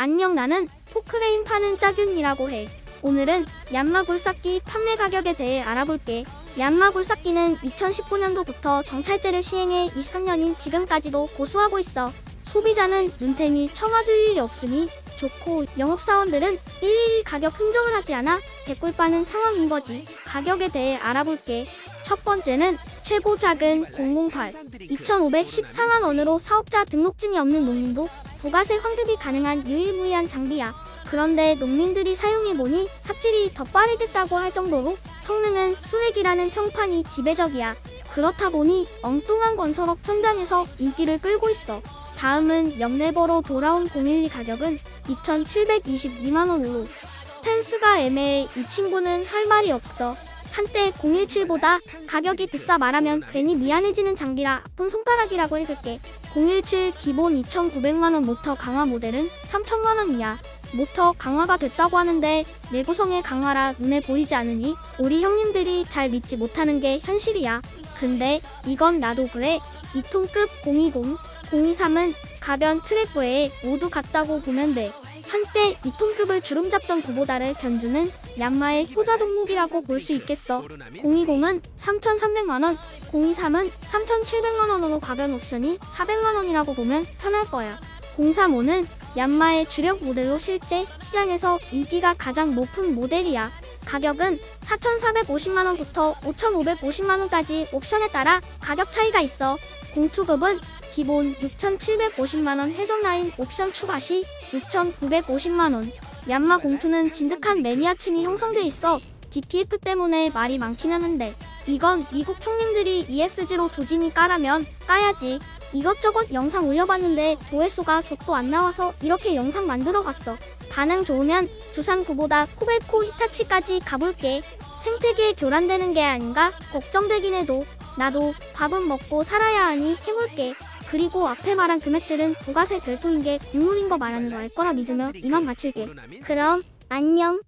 안녕 나는 포크레인 파는 짜균이라고 해. 오늘은 얀마 굴삭기 판매 가격에 대해 알아볼게. 얀마 굴삭기는 2019년도부터 정찰제를 시행해 23년인 지금까지도 고수하고 있어. 소비자는 눈탱이 청아줄 일이 없으니 좋고 영업사원들은 일일이 가격 흥정을 하지 않아 개꿀 빠는 상황인 거지. 가격에 대해 알아볼게. 첫 번째는 최고 작은 008 2,514만 원으로 사업자 등록증이 없는 농민도 부가세 환급이 가능한 유일무이한 장비야. 그런데 농민들이 사용해보니 삽질이 더 빠르겠다고 할 정도로 성능은 수액이라는 평판이 지배적이야. 그렇다 보니 엉뚱한 건설업 현장에서 인기를 끌고 있어. 다음은 영네버로 돌아온 012 가격은 2,722만원으로 스탠스가 애매해 이 친구는 할 말이 없어. 한때 017보다 가격이 비싸 말하면 괜히 미안해지는 장비라 아픈 손가락이라고 읽을게. 017 기본 2,900만원 모터 강화 모델은 3,000만원 이야. 모터 강화가 됐다고 하는데 내구성의 강화라 눈에 보이지 않으니 우리 형님들이 잘 믿지 못하는 게 현실이야. 근데 이건 나도 그래. 2톤급 020, 023은 가변 트랙 외에 모두 같다고 보면 돼. 한때 2톤급을 주름 잡던 구보다를 견주는 얀마의 효자 동목이라고 볼 수 있겠어. 020은 3,300만원, 023은 3,700만원으로 가변 옵션이 400만원이라고 보면 편할 거야. 035는 얀마의 주력 모델로 실제 시장에서 인기가 가장 높은 모델이야. 가격은 4,450만원부터 5,550만원까지 옵션에 따라 가격 차이가 있어. 공투급은 기본 6,750만원 회전 라인 옵션 추가 시 6,950만원. 얀마 공투는 진득한 매니아층이 형성돼 있어 DPF 때문에 말이 많긴 하는데 이건 미국 형님들이 ESG로 조진이 까라면 까야지. 이것저것 영상 올려봤는데 조회수가 족도 안 나와서 이렇게 영상 만들어갔어. 반응 좋으면 두산구보다 코베코 히타치까지 가볼게. 생태계에 교란되는 게 아닌가 걱정되긴 해도 나도 밥은 먹고 살아야 하니 해볼게. 그리고 앞에 말한 금액들은 부가세 별도인 게 국룰인 거 말하는 거 알 거라 믿으며 이만 마칠게. 그럼 안녕.